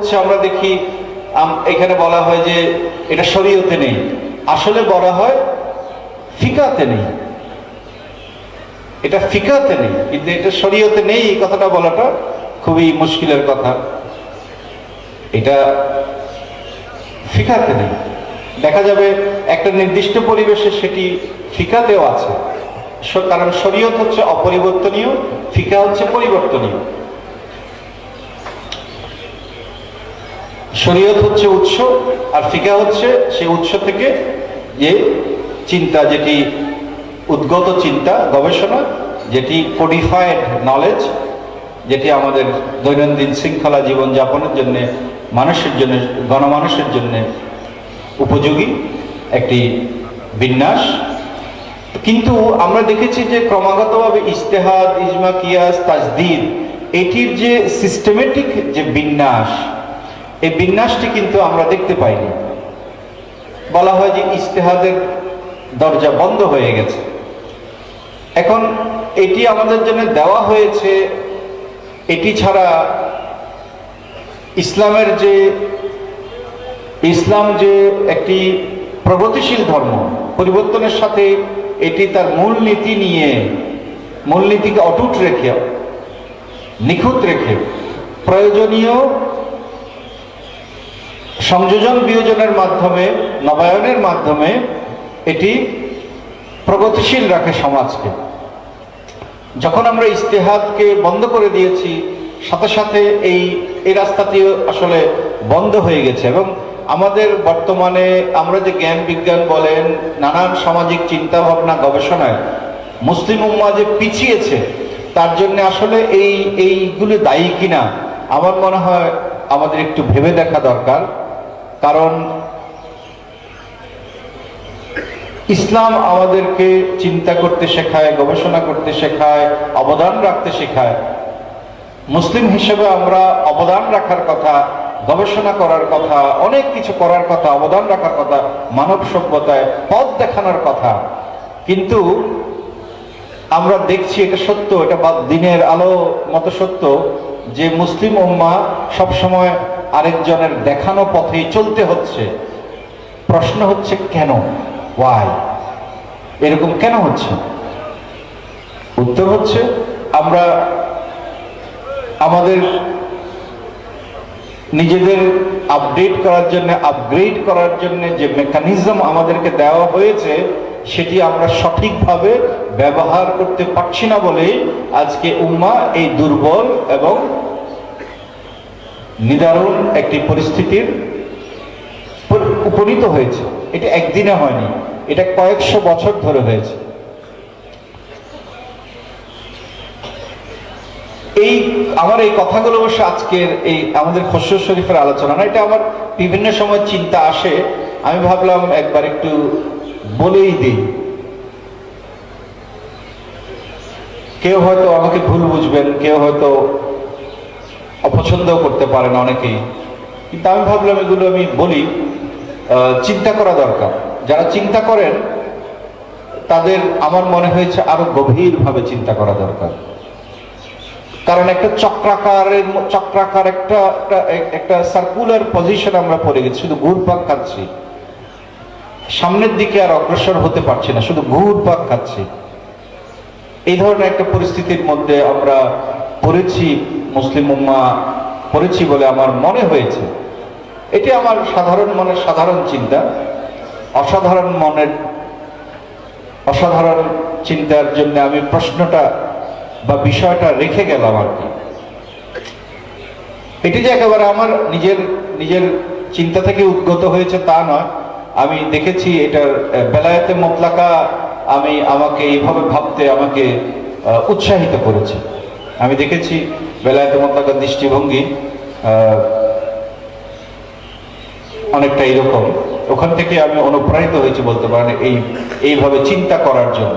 হচ্ছে আমরা দেখি এখানে বলা হয় যে এটা শরীয়তে নেই। আসলে বলা হয় ফিকাতে নেই। এটা ফিকাতে নেই, কিন্তু এটা শরীয়তে নেই, এই কথাটা বলাটা খুবই মুশকিলের কথা। এটা ফিকাতে নেই। দেখা যাবে একটা নির্দিষ্ট পরিবেশে সেটি ফিকাতেও আছে। কারণ শরীয়ত হচ্ছে অপরিবর্তনীয়, ফিকা হচ্ছে পরিবর্তনীয়। শরীয়ত হচ্ছে উৎস আর ফিকা হচ্ছে সেই উৎস থেকে যে চিন্তা, যেটি উদ্গত চিন্তা, গবেষণা, যেটি কোডিফাইড নলেজ যেটি আমাদের দৈনন্দিন শৃঙ্খলা জীবনযাপনের জন্য, মানুষের জন্য, গণমানুষের জন্য উপযোগী, একটি বিন্যাস। কিন্তু আমরা দেখেছি যে ক্রমাগতভাবে ইস্তেহাদ ইজমা, কিয়াস, তাজদিদ, এটির যে সিস্টেমেটিক যে বিন্যাস এই বিন্যাসটি কিন্তু আমরা দেখতে পাইনি। বলা হয় যে ইস্তেহাদের দরজা বন্ধ হয়ে গেছে। এখন এটি আমাদের জন্য দেওয়া হয়েছে, এটি ছাড়া ইসলামের যে, ইসলাম যে একটি প্রগতিশীল ধর্ম, পরিবর্তনের সাথে এটি তার মূলনীতি নিয়ে, মূলনীতিকে অটুট রেখে, নিখুঁত রেখে প্রয়োজনীয় সংযোজন বিয়োজনের মাধ্যমে, নবায়নের মাধ্যমে এটি প্রগতিশীল রাখে সমাজকে। যখন আমরা ইস্তেহাদকে বন্ধ করে দিয়েছি, সাথে সাথে এই এই রাস্তাটি আসলে বন্ধ হয়ে গেছে এবং আমাদের বর্তমানে আমরা যে জ্ঞান বিজ্ঞান বলেন, নানান সামাজিক চিন্তা ভাবনা গবেষণায় মুসলিম উম্মা যে পিছিয়েছে, তার জন্য আসলে এই, এইগুলো দায়ী কিনা, আমার মনে হয় আমাদের একটু ভেবে দেখা দরকার। কারণ ইসলাম আমাদেরকে চিন্তা করতে শেখায়, গবেষণা করতে শেখায়, অবদান রাখতে শেখায়। মুসলিম হিসেবে আমরা অবদান রাখার কথা, গবেষণা করার কথা, অনেক কিছু করার কথা, অবদান রাখার কথা, মানব সভ্যতায় পথ দেখানোর কথা। কিন্তু আমরা দেখছি এটা সত্য, এটা দিনের আলো মতো সত্য যে মুসলিম উম্মা সবসময় আরেকজনের দেখানো পথেই চলতে হচ্ছে। প্রশ্ন হচ্ছে কেন? ওয়াই এরকম কেন হচ্ছে? উত্তর হচ্ছে, আমরা আমাদের নিজেদের আপডেট করার জন্য আপগ্রেড করার জন্য যে মেকানিজম আমাদেরকে দেওয়া হয়েছে, সেটি আমরা সঠিকভাবে ব্যবহার করতে পারছি না বলেই আজকে উম্মা এই দুর্বল এবং নিদারুণ একটি পরিস্থিতির উপনীত হয়েছে। এটা একদিনে হয়নি, এটা কয়েকশো বছর ধরে হয়েছে। এই আমার এই কথাগুলো অবশ্য আজকের এই আমাদের খসরু শরীফের আলোচনা না, এটা আমার বিভিন্ন সময় চিন্তা আসে। আমি ভাবলাম একবার একটু বলেই দিই। কেউ হয়তো আমাকে ভুল বুঝবেন, কেউ হয়তো অপছন্দও করতে পারেন অনেকেই। কিন্তু আমি ভাবলাম এগুলো আমি বলি চিন্তা করা দরকার। যারা চিন্তা করেন, তাদের আমার মনে হয়েছে আরও গভীরভাবে চিন্তা করা দরকার। কারণ একটা চক্রাকারের চক্রাকার একটা, একটা- সার্কুলার পজিশন আমরা পড়ে গেছি, শুধু ঘুরপাক খাচ্ছি। সামনের দিকে আর অগ্রসর হতে পারছি না, শুধু ঘুরপাক খাচ্ছি। এই ধরনের একটা পরিস্থিতির মধ্যে আমরা পড়েছি। মুসলিম উম্মা করেছি বলে আমার মনে হয়েছে। এটি আমার সাধারণ মনের সাধারণ চিন্তা। অসাধারণ মনের, অসাধারণ চিন্তার জন্য আমি প্রশ্নটা বা বিষয়টা রেখে গেলাম আর কি। এটি যে একেবারে আমার নিজের নিজের চিন্তা থেকে উদ্গত হয়েছে তা নয়। আমি দেখেছি এটার বেলায়েতে মোতলাকা আমি আমাকে এইভাবে ভাবতে, আমাকে উৎসাহিত করেছে। আমি দেখেছি বেলায়েতে মোতলাকার দৃষ্টিভঙ্গি অনেকটা এইরকম ওখান থেকে আমি অনুপ্রাণিত হয়েছি বলতে পারেন এই, এইভাবে চিন্তা করার জন্য।